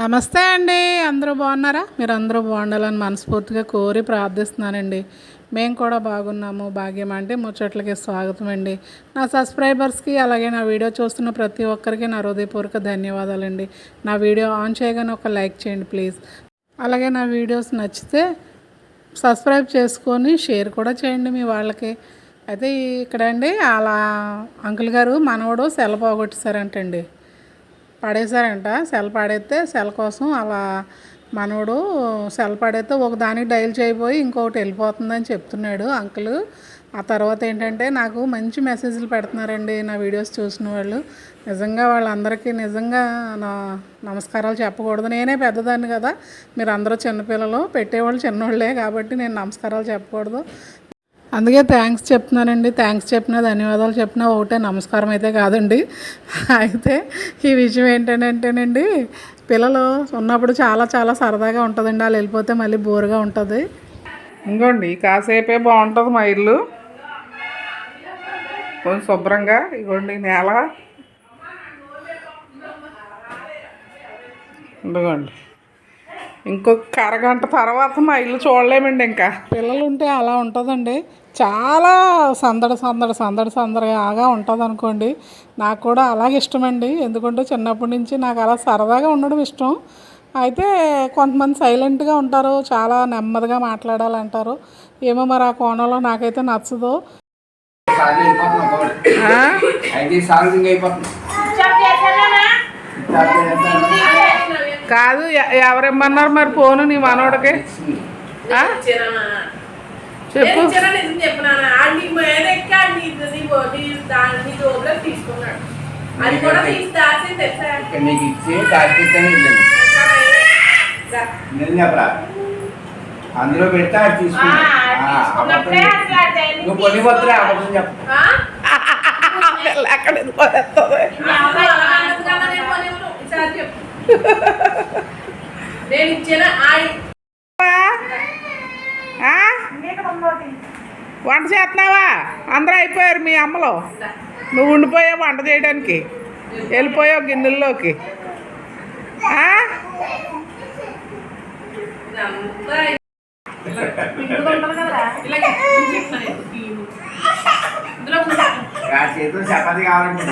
నమస్తే అండి. అందరూ బాగున్నారా? మీరు అందరూ బాగుండాలని మనస్ఫూర్తిగా కోరి ప్రార్థిస్తున్నానండి. మేము కూడా బాగున్నాము భాగ్యం అంటే ముచ్చట్లకి స్వాగతం అండి. నా సబ్స్క్రైబర్స్కి అలాగే నా వీడియో చూస్తున్న ప్రతి ఒక్కరికి నా హృదయపూర్వక ధన్యవాదాలండి. నా వీడియో ఆన్ చేయగానే ఒక లైక్ చేయండి ప్లీజ్. అలాగే నా వీడియోస్ నచ్చితే సబ్స్క్రైబ్ చేసుకొని షేర్ కూడా చేయండి మీ వాళ్ళకి. అయితే ఇక్కడ అండి అలా అంకుల్ గారు మనవడు సెల పోగొట్టేశారంటండి. పడేశారంట. సెల్ పడేస్తే సెల్ కోసం అలా మనోడు సెల్ పడేస్తే ఒక దానికి డైల్ చేయబోయి ఇంకొకటి వెళ్ళిపోతుందని చెప్తున్నాడు అంకుల్. ఆ తర్వాత ఏంటంటే నాకు మంచి మెసేజ్లు పెడుతున్నారండి నా వీడియోస్ చూసిన వాళ్ళు. నిజంగా వాళ్ళందరికీ నిజంగా నా నమస్కారాలు చెప్పకూడదు. నేనే పెద్దదాన్ని కదా. మీరు అందరూ చిన్నపిల్లలు పెట్టేవాళ్ళు చిన్నోళ్ళే కాబట్టి నేను నమస్కారాలు చెప్పకూడదు. అందుకే థ్యాంక్స్ చెప్తున్నానండి. థ్యాంక్స్ చెప్పినా ధన్యవాదాలు చెప్పినా ఒకటే నమస్కారం అయితే కాదండి. అయితే ఈ విషయం ఏంటంటేనండి పిల్లలు ఉన్నప్పుడు చాలా చాలా సరదాగా ఉంటుందండి. వాళ్ళు వెళ్ళిపోతే మళ్ళీ బోరుగా ఉంటుంది. ఇంకోండి కాసేపే బాగుంటుంది మా ఇల్లు. కొంచెం శుభ్రంగా ఇగోండి నేల. ఇదిగోండి. ఇంకొక అరగంట తర్వాత మా ఇల్లు చూడలేమండి ఇంకా. పిల్లలు ఉంటే అలా ఉంటుందండి. చాలా సందడి సందడి సందడి సందడిగా ఉంటుంది అనుకోండి నాకు కూడా అలాగే ఇష్టమండి. ఎందుకంటే చిన్నప్పటి నుంచి నాకు అలా సరదాగా ఉండడం ఇష్టం. అయితే కొంతమంది సైలెంట్గా ఉంటారు. చాలా నెమ్మదిగా మాట్లాడాలంటారు. ఏమో మరి ఆ కోణంలో నాకైతే నచ్చదు. సార్లు వెళ్ళిపోతున్నాం ఒకటి. ఆ? ఐదు సార్లు ఇంక అయిపోతున్నాం కాదు ఎవరిమ్మన్నారు మరి ఫోను నీ మనోడికి? చెప్పు. అందులో పెడితే అది తీసుకున్నా ఆ, అబద్ధం చెప్పు. నువ్వు కొన్ని పోతున్నా అబద్ధం చెప్పు. పిల్ల ఎక్కడ వెళ్ళిపోతుంది? నేను ఇచ్చిన ఆడి? వంట చేస్తున్నావా? అందరూ అయిపోయారు మీ అమ్మలో. నువ్వు ఉండిపోయావు వంట చేయడానికి. వెళ్ళిపోయావు గిన్నెల్లోకి. చపాతి కావాలంటే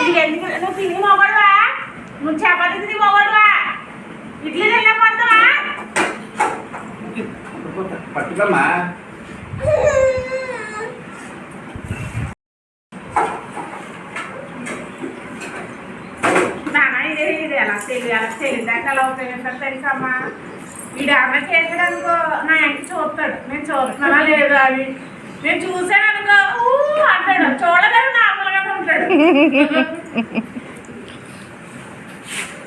ఇది ఎందుకు నువ్వు తిని మొగడువా నువ్వు చపాతి తిని మొగడువా ఇడ్లీ తినకపోతావా పట్టుకోమ్మా తెలుసమ్మా? వీడు అమ్మ చేసాడు అనుకో నా ఇంటి చూస్తాడు నేను చూస్తున్నానా లేదా అని? నేను చూసాను అనుకో ఊ అంటాడు. చూడలేదు నార్మల్గానే ఉంటాడు.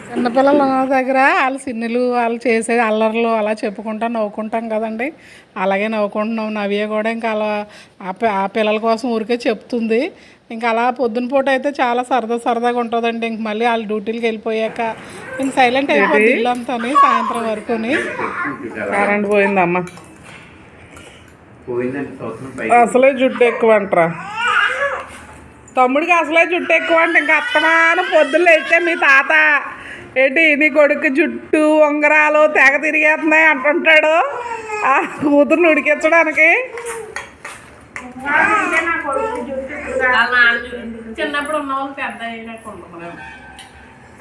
చిన్నపిల్లలు ఉన్న దగ్గర వాళ్ళ సిన్నులు వాళ్ళు చేసే అల్లర్లు అలా చెప్పుకుంటా నవ్వుకుంటాం కదండి. అలాగే నవ్వుకుంటున్నాం. నవ్వే కూడా ఇంకా అలా ఆ పి- ఆ పిల్లల కోసం ఊరికే చెప్తుంది. ఇంకా అలా పొద్దున పూట అయితే చాలా సరదా సరదాగా ఉంటుందండి. ఇంక మళ్ళీ వాళ్ళు డ్యూటీలకు వెళ్ళిపోయాక ఇంక సైలెంట్ అయిపోద్ది ఇల్లు అంతాని సాయంత్రం వరకుని. కరెంట్ పోయిందమ్మా. అసలే జుట్టు ఎక్కువ అంటరా తమ్ముడికి అసలే జుట్టు ఎక్కువ అంటే ఇంకా అత్తమాన పొద్దున్న అయితే మీ తాత ఏంటి నీ కొడుకు జుట్టు ఉంగరాలు తెగ తిరిగేస్తున్నాయి అంటుంటాడు. ఆ కూతుర్ని ఉడికించడానికి. చిన్నప్పుడు ఉన్న వాళ్ళు పెద్ద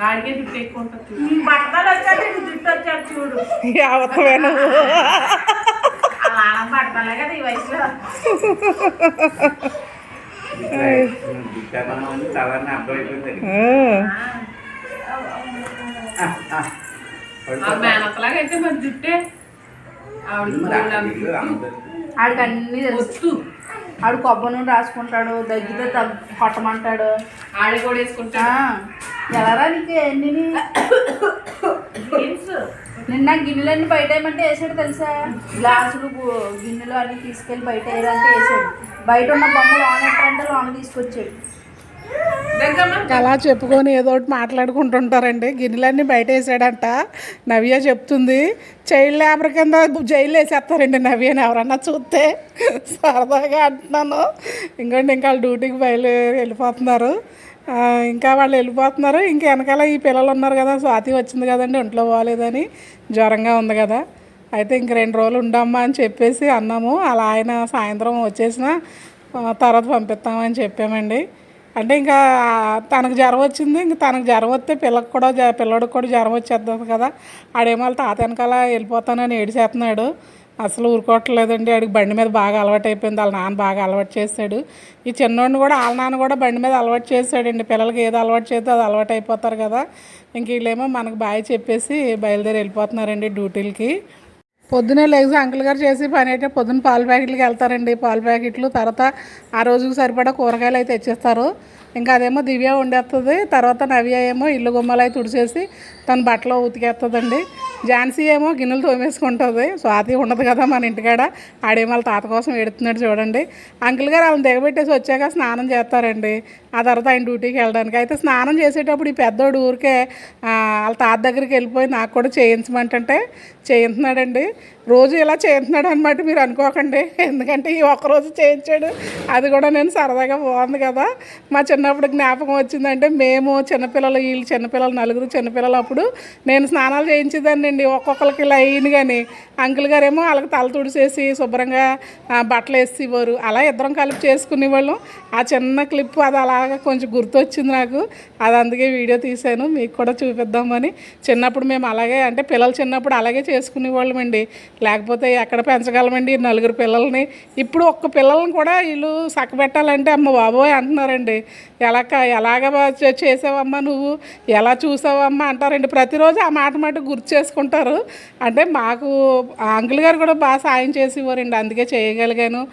వాడికే జుట్టు ఎక్కువ ఉంటుంది బట్టలు వచ్చాక జుట్టు వచ్చాడు చూడు. యావత్తమే అలా బట్టలే కదా ఈ వయసులో. అయితే మరి జుట్టే. ఆవిడ ఆడికి అన్నీ తెలుసు. ఆడు కొబ్బరి నూనె రాసుకుంటాడు దగ్గితే తగ్ కొట్టమంటాడు. ఆడి కూడా వేసుకుంటా ఆ, ఎలారా నీకు ఎన్ని నిన్న గిన్నెలన్నీ బయట వేయమంటే వేసాడు తెలుసా? గ్లాసులు గిన్నెలు అన్ని తీసుకెళ్ళి బయట వేయాలంటే వేసాడు. బయట ఉన్న బొమ్మలు లోన ఎట్టారంటే లోన తీసుకొచ్చాడు. అలా చెప్పుకొని ఏదో ఒకటి మాట్లాడుకుంటుంటారండి. గిన్నెలన్నీ బయట వేసాడంట. నవ్య చెప్తుంది. చైల్డ్ లేబర్ కింద జైలు వేసేస్తారండి నవ్యని ఎవరన్నా చూస్తే. సరదాగా అంటున్నాను. ఇంకోటి ఇంకా వాళ్ళు డ్యూటీకి బయలుదేరి వెళ్ళిపోతున్నారు. ఇంకా వాళ్ళు వెళ్ళిపోతున్నారు. ఇంకా వెనకాల ఈ పిల్లలు ఉన్నారు కదా స్వాతి వచ్చింది కదండి ఒంట్లో బాగాలేదని జ్వరంగా ఉంది కదా. అయితే ఇంక రెండు రోజులు ఉండమ్మా అని చెప్పేసి అన్నాము. అలా ఆయన సాయంత్రం వచ్చేసిన తర్వాత పంపిస్తామని చెప్పామండి. అంటే ఇంకా తనకు జ్వరం వచ్చింది ఇంక తనకు జ్వరం వస్తే పిల్లకి కూడా జ- పిల్లడికి కూడా జ్వరం వచ్చేస్తుంది కదా. ఆడేమో వాళ్ళ తాత వెనకాల వెళ్ళిపోతానని ఏడిచేస్తున్నాడు. అసలు ఊరుకోవట్లేదండి. ఆడికి బండి మీద బాగా అలవాటు అయిపోయింది. వాళ్ళ నాన్న బాగా అలవాటు చేశాడు. ఈ చిన్నోడిని కూడా వాళ్ళ నాన్న కూడా బండి మీద అలవాటు చేశాడండి. పిల్లలకి ఏది అలవాటు చేస్తే అది అలవాటు అయిపోతారు కదా. ఇంక వీళ్ళేమో మనకు బాయ్ చెప్పేసి బయలుదేరి వెళ్ళిపోతున్నారండి డ్యూటీలకి. పొద్దునే లేచి అంకుల్ గారు చేసి పని అయితే పొద్దున్న పాల ప్యాకెట్లకి వెళ్తారండి. పాల ప్యాకెట్లు తర్వాత ఆ రోజుకి సరిపడా కూరగాయలు అయితే తెచ్చేస్తారు. ఇంకా అదేమో దివ్య వండేస్తుంది తర్వాత నవ్య ఏమో ఇల్లు గుమ్మలు అయితే తుడిచేసి తన బట్టలు ఉతికేస్తుందండి. ఝాన్సీ ఏమో గిన్నెలు తోమేసుకుంటుంది స్వాతి ఉండదు కదా మన ఇంటికాడ ఆడేమో వాళ్ళ తాత కోసం ఎడుతున్నాడు చూడండి. అంకుల్ గారు వాళ్ళని దిగబెట్టేసి వచ్చాక స్నానం చేస్తారండి. ఆ తర్వాత ఆయన డ్యూటీకి వెళ్ళడానికి. అయితే స్నానం చేసేటప్పుడు ఈ పెద్దోడు ఊరికే వాళ్ళ తాత దగ్గరికి వెళ్ళిపోయి నాకు కూడా చేయించమంటే చేయించున్నాడండి. రోజు ఇలా చేస్తున్నాడు అనమాట మీరు అనుకోకండి. ఎందుకంటే ఈ ఒక్కరోజు చేయించాడు. అది కూడా నేను సరదాగా బాగుంది కదా. మా చిన్నప్పుడు జ్ఞాపకం వచ్చిందంటే మేము చిన్నపిల్లలు వీళ్ళు చిన్నపిల్లలు నలుగురు చిన్నపిల్లలు అప్పుడు నేను స్నానాలు చేయించేదాన్ని అండి. ఒక్కొక్కరికి లైన్ కానీ అంకుల్ గారేమో వాళ్ళకి తల తుడిసేసి శుభ్రంగా బట్టలు వేసేవారు. అలా ఇద్దరం కలిపి చేసుకునేవాళ్ళం. ఆ చిన్న క్లిప్ అది అలాగా కొంచెం గుర్తొచ్చింది నాకు. అది అందుకే వీడియో తీశాను. మీకు కూడా చూపిద్దామని. చిన్నప్పుడు మేము అలాగే అంటే పిల్లలు చిన్నప్పుడు అలాగే చేసుకునేవాళ్ళమండి. లేకపోతే ఎక్కడ పెంచగలమండి నలుగురు పిల్లల్ని? ఇప్పుడు ఒక్క పిల్లల్ని కూడా వీళ్ళు సక్కబెట్టాలంటే అమ్మ బాబోయ్ అంటున్నారండి. ఎలా ఎలాగ చే- చేసావమ్మా నువ్వు? ఎలా చూసావమ్మా అంటారండి. ప్రతిరోజు ఆ మాట మాట గుర్తు చేసుకుంటారు. అంటే మాకు ఆ అంకుల్ గారు కూడా బాగా సాయం చేసేవారండి. అందుకే చేయగలిగాను.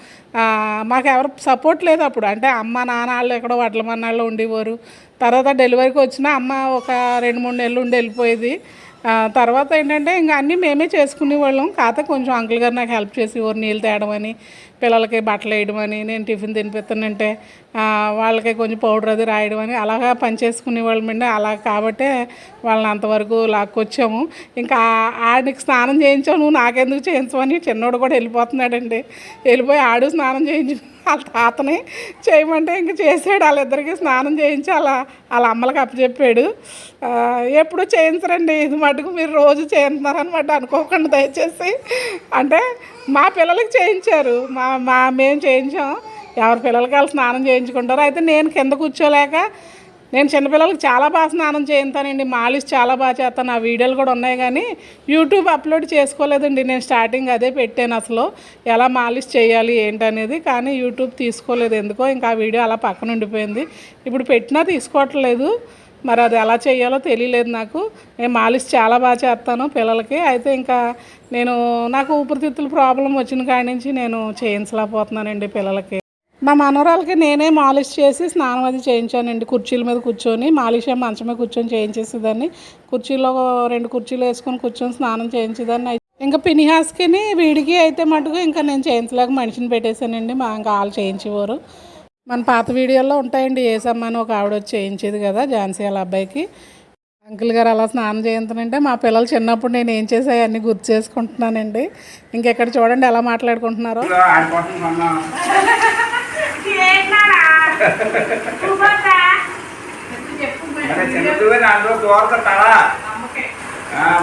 మాకు ఎవరు సపోర్ట్ లేదు అప్పుడు. అంటే అమ్మ నాన్న వాళ్ళు ఎక్కడో వడ్ల మన్నాళ్ళు ఉండేవారు. తర్వాత డెలివరీకి వచ్చిన అమ్మ ఒక రెండు మూడు నెలలు ఉండి వెళ్ళిపోయేది. తర్వాత ఏంటంటే ఇంకా అన్నీ మేమే చేసుకునేవాళ్ళం. కాకపోతే కొంచెం అంకుల్ గారు నాకు హెల్ప్ చేసి ఎవరు నీళ్ళు తేయడం అని. పిల్లలకి బట్టలు వేయడం అని నేను టిఫిన్ తినిపిస్తానంటే వాళ్ళకి కొంచెం పౌడర్ అది రాయడం అని అలాగా పని చేసుకునేవాళ్ళం అండి. అలా కాబట్టే వాళ్ళని అంతవరకు లాక్కొచ్చాము. ఇంకా ఆడికి స్నానం చేయించావు నువ్వు నాకెందుకు చేయించమని చిన్నోడు కూడా వెళ్ళిపోతున్నాడండి. వెళ్ళిపోయి ఆడు స్నానం చేయించు వాళ్ళ తాతని చేయమంటే ఇంక చేసాడు వాళ్ళిద్దరికి స్నానం చేయించి అలా వాళ్ళ అమ్మలకి అప్పచెప్పాడు. ఎప్పుడు చేయించరండి ఇది మటుకు మీరు రోజు చేయించున్నారనమాట అనుకోకుండా దయచేసి. అంటే మా పిల్లలకి చేయించారు మా మా మేము చేయించాం. ఎవరి పిల్లలకి వాళ్ళు స్నానం చేయించుకుంటారు. అయితే నేను కింద కూర్చోలేక నేను చిన్నపిల్లలకి చాలా బాగా స్నానం చేయించానండి మాలిష్ చాలా బాగా చేస్తాను. ఆ వీడియోలు కూడా ఉన్నాయి కానీ యూట్యూబ్ అప్లోడ్ చేసుకోలేదండి. నేను స్టార్టింగ్ అదే పెట్టాను అసలు. ఎలా మాలిష్ చేయాలి ఏంటనేది కానీ యూట్యూబ్ తీసుకోలేదు. ఎందుకో ఇంకా ఆ వీడియో అలా పక్కన ఉండిపోయింది. ఇప్పుడు పెట్టినా తీసుకోవట్లేదు. మరి అది ఎలా చేయాలో తెలియలేదు నాకు. నేను మాలిష్ చాలా బాగా చేస్తాను పిల్లలకి. అయితే ఇంకా నేను నాకు ఊపిరితిత్తుల ప్రాబ్లం వచ్చిన కాడి నుంచి నేను చేయించలేకపోతున్నానండి పిల్లలకి. మా మనవరాలకి నేనే మాలిష్ చేసి స్నానం అది చేయించానండి. కుర్చీల మీద కూర్చొని మాలిష్ మంచమే కూర్చొని చేయించేసేదాన్ని. కుర్చీలో రెండు కుర్చీలు వేసుకొని కూర్చొని స్నానం చేయించేదాన్ని. ఇంకా పినిహాస్కిని వీడికి అయితే మటుకు ఇంకా నేను చేయించలేక మనిషిని పెట్టేశానండి. మా ఇంకా వాళ్ళు చేయించేవారు. మన పాత వీడియోల్లో ఉంటాయండి. ఏసమ్మని ఒక ఆవిడ వచ్చి చేయించేది కదా ఝాన్సీ వాళ్ళ అబ్బాయికి. అంకుల్ గారు అలా స్నానం చేయించానంటే మా పిల్లలు చిన్నప్పుడు నేను ఏం చేసాయి అన్నీ గుర్తు చేసుకుంటున్నానండి. ఇంకెక్కడ చూడండి ఎలా మాట్లాడుకుంటున్నారో.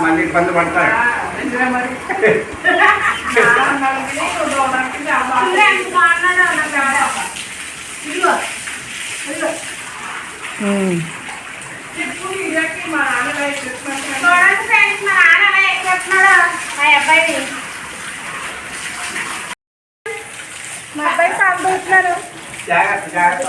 మళ్ళీ ఇబ్బంది మా అబ్బాయి జాగ్రత్త జాగ్రత్త.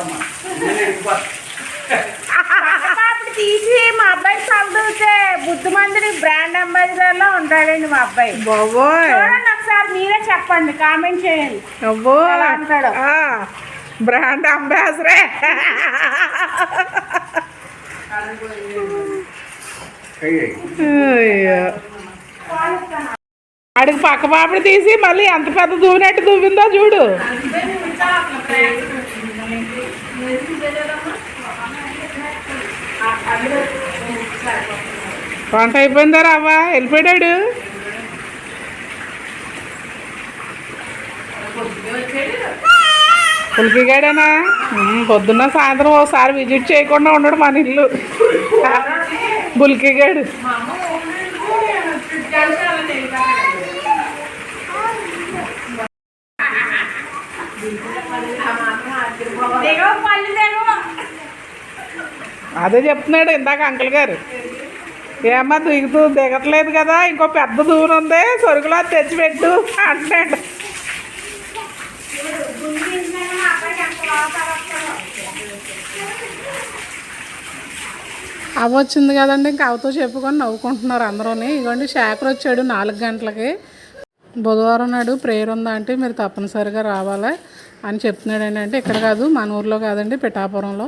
అప్పుడు తీసి మా అబ్బాయి చదివితే బుద్ధిమంతుడి బ్రాండ్ అంబాసిడర్లో ఉంటాడండి మా అబ్బాయి. బాబోయ్. చూడండి ఒకసారి మీరే చెప్పండి కామెంట్ చేయండి. అంటాడో. బ్రాండ్ అంబాసిడరే. అడుగు పక్క పాపడి తీసి మళ్ళీ ఎంత పెద్ద దూనట్టు దూవిందో చూడు. వంట అయిపోయిందా రావా? వెళ్ళిపోయాడు. పులికిగాడేనా పొద్దున్న సాయంత్రం ఒకసారి విజిట్ చేయకుండా ఉండడు మన ఇల్లు. బుల్కిగాడు అదే చెప్తున్నాడు ఇందాక అంకుల్ గారు. ఏమ్మా దిగుతూ దిగట్లేదు కదా ఇంకో పెద్ద దూరం ఉంది సరుకులు తెచ్చిపెట్టు అంటున్నాడు. అవ్వచ్చింది కదండి ఇంకా అవతో చెప్పుకొని నవ్వుకుంటున్నారు అందరూని. ఇదిగోండి శాఖర్ వచ్చాడు నాలుగు గంటలకి. బుధవారం నాడు ప్రేయర్ ఉందా అంటే మీరు తప్పనిసరిగా రావాలి అని చెప్తున్నాడు అంటే ఇక్కడ కాదు మన ఊర్లో కాదండి పిఠాపురంలో.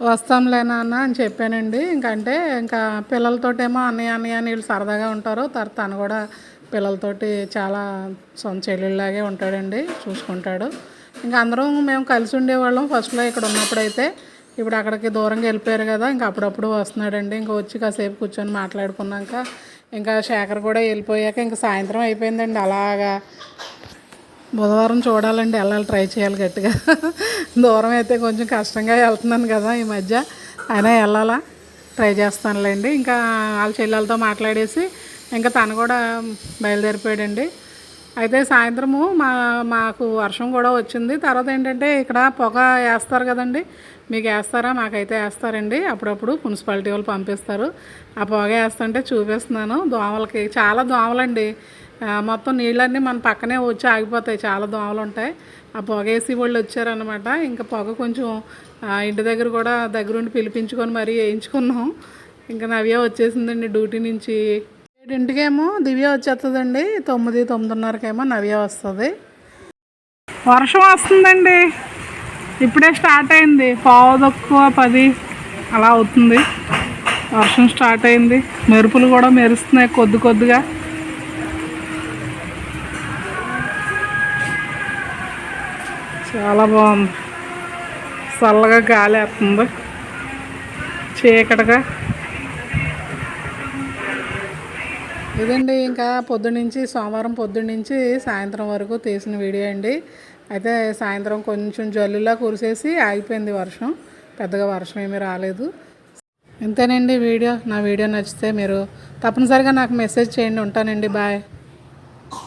వస్తాంలేనా అన్న అని చెప్పానండి. ఇంకంటే ఇంకా పిల్లలతోటేమో అన్నయ్య అన్నయ్య అని వీళ్ళు సరదాగా ఉంటారు. తర్వాత తను కూడా పిల్లలతోటి చాలా సొంత చెల్లెళ్ళలాగే ఉంటాడండి చూసుకుంటాడు. ఇంకా అందరం మేము కలిసి ఉండేవాళ్ళం. ఫస్ట్లో ఇక్కడ ఉన్నప్పుడైతే ఇప్పుడు అక్కడికి దూరంగా వెళ్ళిపోయారు కదా ఇంకా అప్పుడప్పుడు వస్తున్నాడండి. ఇంకా వచ్చి కాసేపు కూర్చొని మాట్లాడుకున్నాక ఇంకా శేఖర్ కూడా వెళ్ళిపోయాక ఇంకా సాయంత్రం అయిపోయిందండి. అలాగా బుధవారం చూడాలండి వెళ్ళాలి ట్రై చేయాలి గట్టిగా. దూరం అయితే కొంచెం కష్టంగా వెళ్తున్నాను కదా ఈ మధ్య. అయినా వెళ్ళాలా? ట్రై చేస్తానులేండి. ఇంకా వాళ్ళ చెల్లెలతో మాట్లాడేసి ఇంకా తను కూడా బయలుదేరిపోయాడండి. అయితే సాయంత్రము మా మాకు వర్షం కూడా వచ్చింది. తర్వాత ఏంటంటే ఇక్కడ పొగ వేస్తారు కదండి. మీకు వేస్తారా? మాకైతే వేస్తారండి. అప్పుడప్పుడు మున్సిపాలిటీ వాళ్ళు పంపిస్తారు. ఆ పొగ వేస్తుంటే చూపిస్తున్నాను. దోమలకి చాలా దోమలండి. మొత్తం నీళ్ళన్నీ మన పక్కనే వచ్చి ఆగిపోతాయి. చాలా దోమలు ఉంటాయి ఆ పొగ వేసి వాళ్ళు వచ్చారనమాట ఇంకా పొగ కొంచెం ఇంటి దగ్గర కూడా దగ్గరుండి పిలిపించుకొని మరీ వేయించుకున్నాం. ఇంకా నవ్య వచ్చేసిందండి డ్యూటీ నుంచి. ఏడింటికేమో దివ్య వచ్చేస్తుందండి తొమ్మిది తొమ్మిదిన్నరకేమో నవ్య వస్తుంది. వర్షం వస్తుందండి. ఇప్పుడే స్టార్ట్ అయింది. పావు తక్కువ పది అలా అవుతుంది. వర్షం స్టార్ట్ అయింది. మెరుపులు కూడా మెరుస్తున్నాయి కొద్ది కొద్దిగా. చాలా బాగుంది. చల్లగా గాలి వేస్తుంది. చీకటిగా. ఇదండి ఇంకా పొద్దున్నుంచి సోమవారం పొద్దున్నుంచి సాయంత్రం వరకు తీసిన వీడియో అండి. అయితే సాయంత్రం కొంచెం జల్లులా కురిసేసి ఆగిపోయింది వర్షం. పెద్దగా వర్షం ఏమీ రాలేదు. ఇంతేనండి వీడియో. నా వీడియో నచ్చితే మీరు తప్పనిసరిగా నాకు మెసేజ్ చేయండి. ఉంటానండి. బాయ్.